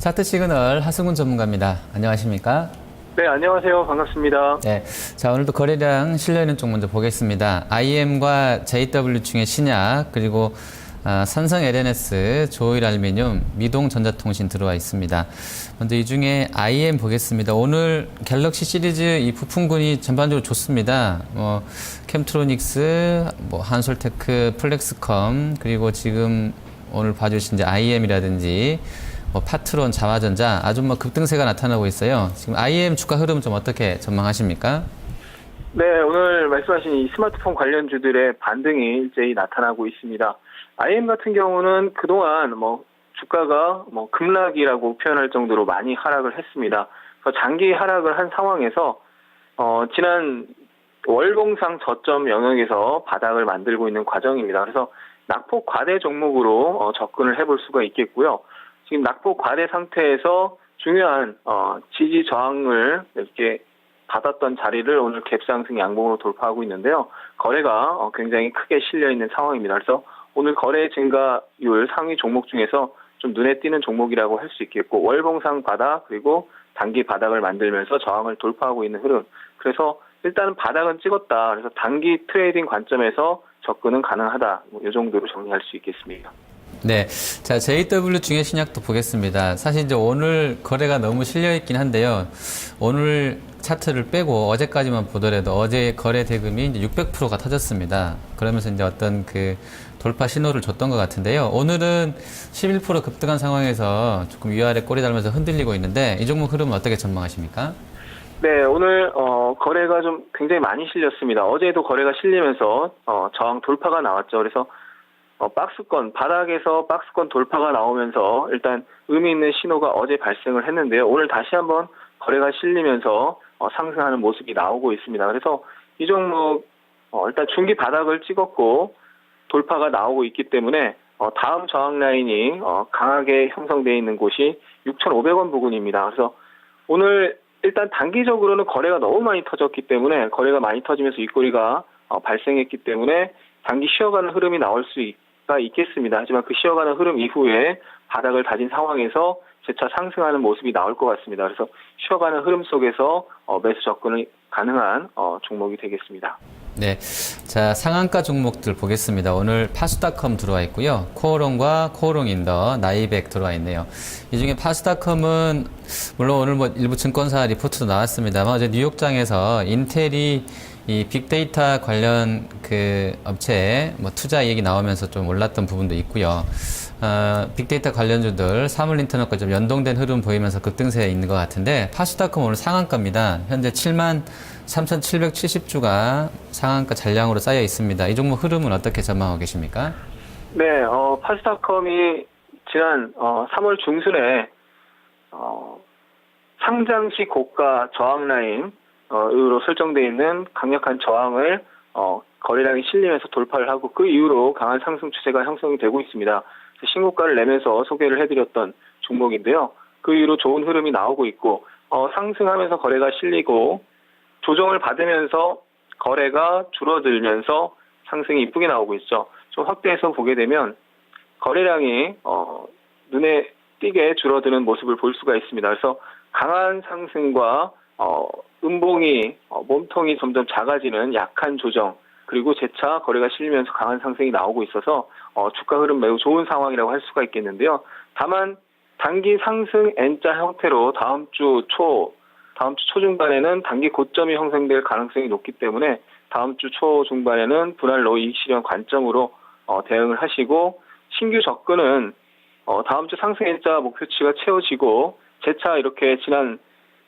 차트 시그널 하승훈 전문가입니다. 안녕하십니까? 네, 안녕하세요. 반갑습니다. 네. 자, 오늘도 거래량 실려 있는 쪽 먼저 보겠습니다. IM과 JW 중에 신약, 그리고 아, 삼성 LNS, 조일 알미늄, 미동 전자통신 들어와 있습니다. 먼저 이 중에 IM 보겠습니다. 오늘 갤럭시 시리즈 이 부품군이 전반적으로 좋습니다. 뭐, 캠트로닉스, 뭐, 한솔테크, 플렉스컴, 그리고 지금 오늘 봐주신 이제 IM이라든지 뭐 파트론, 자화전자 아주 뭐 급등세가 나타나고 있어요. 지금 IM 주가 흐름 좀 어떻게 전망하십니까? 네, 오늘 말씀하신 이 스마트폰 관련주들의 반등이 일제히 나타나고 있습니다. IM 같은 경우는 그동안 뭐 주가가 뭐 급락이라고 표현할 정도로 많이 하락을 했습니다. 장기 하락을 한 상황에서 어 지난 월봉상 저점 영역에서 바닥을 만들고 있는 과정입니다. 그래서 낙폭 과대 종목으로 어, 접근을 해볼 수가 있겠고요. 지금 낙폭 과대 상태에서 중요한 어, 지지 저항을 이렇게 받았던 자리를 오늘 갭상승 양봉으로 돌파하고 있는데요. 거래가 어, 굉장히 크게 실려 있는 상황입니다. 그래서 오늘 거래 증가율 상위 종목 중에서 좀 눈에 띄는 종목이라고 할 수 있겠고 월봉상 바닥 그리고 단기 바닥을 만들면서 저항을 돌파하고 있는 흐름. 그래서 일단은 바닥은 찍었다. 그래서 단기 트레이딩 관점에서 접근은 가능하다. 뭐, 이 정도로 정리할 수 있겠습니다. 네. 자, JW 중에 신약도 보겠습니다. 사실 이제 오늘 거래가 너무 실려 있긴 한데요. 오늘 차트를 빼고 어제까지만 보더라도 어제 거래 대금이 이제 600%가 터졌습니다. 그러면서 이제 어떤 그 돌파 신호를 줬던 것 같은데요. 오늘은 11% 급등한 상황에서 조금 위아래 꼬리 달면서 흔들리고 있는데 이 종목 흐름은 어떻게 전망하십니까? 네, 오늘 어, 거래가 좀 굉장히 많이 실렸습니다. 어제도 거래가 실리면서 어, 저항 돌파가 나왔죠. 그래서 어, 박스권 바닥에서 박스권 돌파가 나오면서 일단 의미 있는 신호가 어제 발생을 했는데요. 오늘 다시 한번 거래가 실리면서 어, 상승하는 모습이 나오고 있습니다. 그래서 이 종목 어, 일단 중기 바닥을 찍었고 돌파가 나오고 있기 때문에 어, 다음 저항 라인이 어, 강하게 형성되어 있는 곳이 6,500원 부근입니다. 그래서 오늘 일단 단기적으로는 거래가 너무 많이 터졌기 때문에 거래가 많이 터지면서 윗꼬리가 어, 발생했기 때문에 단기 쉬어가는 흐름이 나올 수가 있겠습니다. 하지만 그 쉬어가는 흐름 이후에 바닥을 다진 상황에서 재차 상승하는 모습이 나올 것 같습니다. 그래서 쉬어가는 흐름 속에서 어, 매수 접근이 가능한 어, 종목이 되겠습니다. 네. 자, 상한가 종목들 보겠습니다. 오늘 파수닷컴 들어와 있고요. 코오롱과 코오롱 인더, 나이백 들어와 있네요. 이 중에 파수닷컴은 물론 오늘 뭐 일부 증권사 리포트도 나왔습니다만 어제 뉴욕장에서 인텔이 이 빅데이터 관련 그 업체에 뭐 투자 얘기 나오면서 좀 올랐던 부분도 있고요. 어, 빅데이터 관련주들 사물인터넷과 좀 연동된 흐름 보이면서 급등세에 있는 것 같은데 파수닷컴 오늘 상한가입니다. 현재 7만 3,770주가 상한가 잔량으로 쌓여 있습니다. 이 종목 흐름은 어떻게 전망하고 계십니까? 네, 어, 파스타컴이 지난 어, 3월 중순에 어, 상장시 고가 저항 라인 어, 으로 설정되어 있는 강력한 저항을 어, 거래량이 실리면서 돌파를 하고 그 이후로 강한 상승 추세가 형성이 되고 있습니다. 신고가를 내면서 소개를 해드렸던 종목인데요. 그 이후로 좋은 흐름이 나오고 있고 어, 상승하면서 거래가 실리고 조정을 받으면서 거래가 줄어들면서 상승이 이쁘게 나오고 있죠. 좀 확대해서 보게 되면 거래량이 어, 눈에 띄게 줄어드는 모습을 볼 수가 있습니다. 그래서 강한 상승과 어, 음봉이 어, 몸통이 점점 작아지는 약한 조정 그리고 재차 거래가 실리면서 강한 상승이 나오고 있어서 어, 주가 흐름 매우 좋은 상황이라고 할 수가 있겠는데요. 다만 단기 상승 N자 형태로 다음 주 초, 다음 주 초중반에는 단기 고점이 형성될 가능성이 높기 때문에 다음 주 초중반에는 분할 로 이익 실현 관점으로 어, 대응을 하시고 신규 접근은 어, 다음 주 상승 N자 목표치가 채워지고 재차 이렇게 지난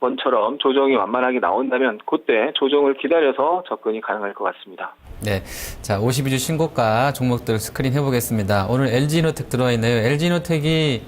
번처럼 조정이 완만하게 나온다면 그때 조정을 기다려서 접근이 가능할 것 같습니다. 네. 자, 52주 신고가 종목들 스크린 해보겠습니다. 오늘 LG노텍 들어와 있네요. LG노텍이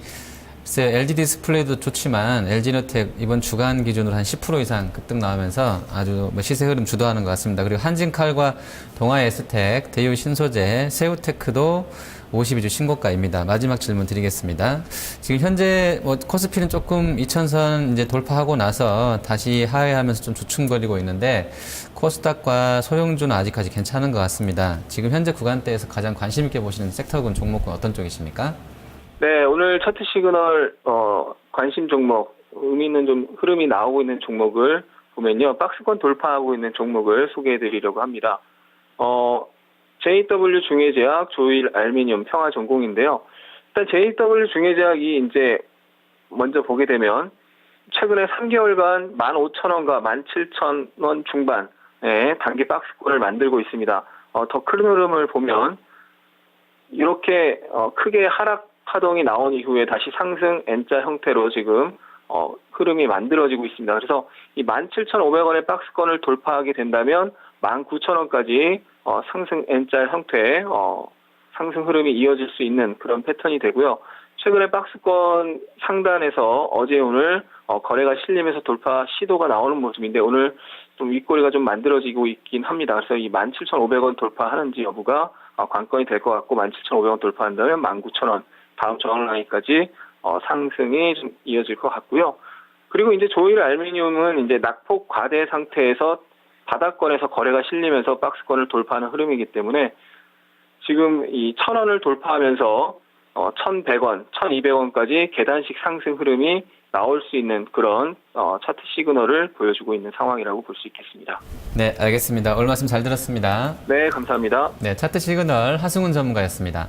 글쎄요, LG 디스플레이도 좋지만 LG노텍 이번 주간 기준으로 한 10% 이상 급등 나오면서 아주 뭐 시세 흐름 주도하는 것 같습니다. 그리고 한진칼과 동아에스텍, 대유 신소재, 세우테크도 52주 신고가입니다. 마지막 질문 드리겠습니다. 지금 현재 뭐 코스피는 조금 2000선 이제 돌파하고 나서 다시 하회하면서 좀 주춤거리고 있는데 코스닥과 소형주는 아직까지 괜찮은 것 같습니다. 지금 현재 구간대에서 가장 관심 있게 보시는 섹터군 종목은 어떤 쪽이십니까? 네, 오늘 차트 시그널 어, 관심 종목, 의미 있는 좀 흐름이 나오고 있는 종목을 보면요. 박스권 돌파하고 있는 종목을 소개해 드리려고 합니다. 어, JW 중해제약, 조일 알미늄, 평화 전공인데요. 일단 JW 중해제약이 이제 먼저 보게 되면 최근에 3개월간 15,000원과 17,000원 중반의 단기 박스권을 만들고 있습니다. 어, 더 큰 흐름을 보면 이렇게 어, 크게 하락 파동이 나온 이후에 다시 상승 N자 형태로 지금 어, 흐름이 만들어지고 있습니다. 그래서 이 17,500원의 박스권을 돌파하게 된다면 19,000원까지 어, 상승 N자 형태의 어, 상승 흐름이 이어질 수 있는 그런 패턴이 되고요. 최근에 박스권 상단에서 어제 오늘 어, 거래가 실리면서 돌파 시도가 나오는 모습인데 오늘 좀 윗꼬리가 좀 만들어지고 있긴 합니다. 그래서 이 17,500원 돌파하는지 여부가 어, 관건이 될 것 같고 17,500원 돌파한다면 19,000원 다음 저항 라인까지 어, 상승이 좀 이어질 것 같고요. 그리고 이제 조일 알루미늄은 이제 낙폭 과대 상태에서 바닥권에서 거래가 실리면서 박스권을 돌파하는 흐름이기 때문에 지금 이 1000원을 돌파하면서 어, 1100원, 1200원까지 계단식 상승 흐름이 나올 수 있는 그런 어, 차트 시그널을 보여주고 있는 상황이라고 볼 수 있겠습니다. 네, 알겠습니다. 오늘 말씀 잘 들었습니다. 네, 감사합니다. 네, 차트 시그널 하승훈 전문가였습니다.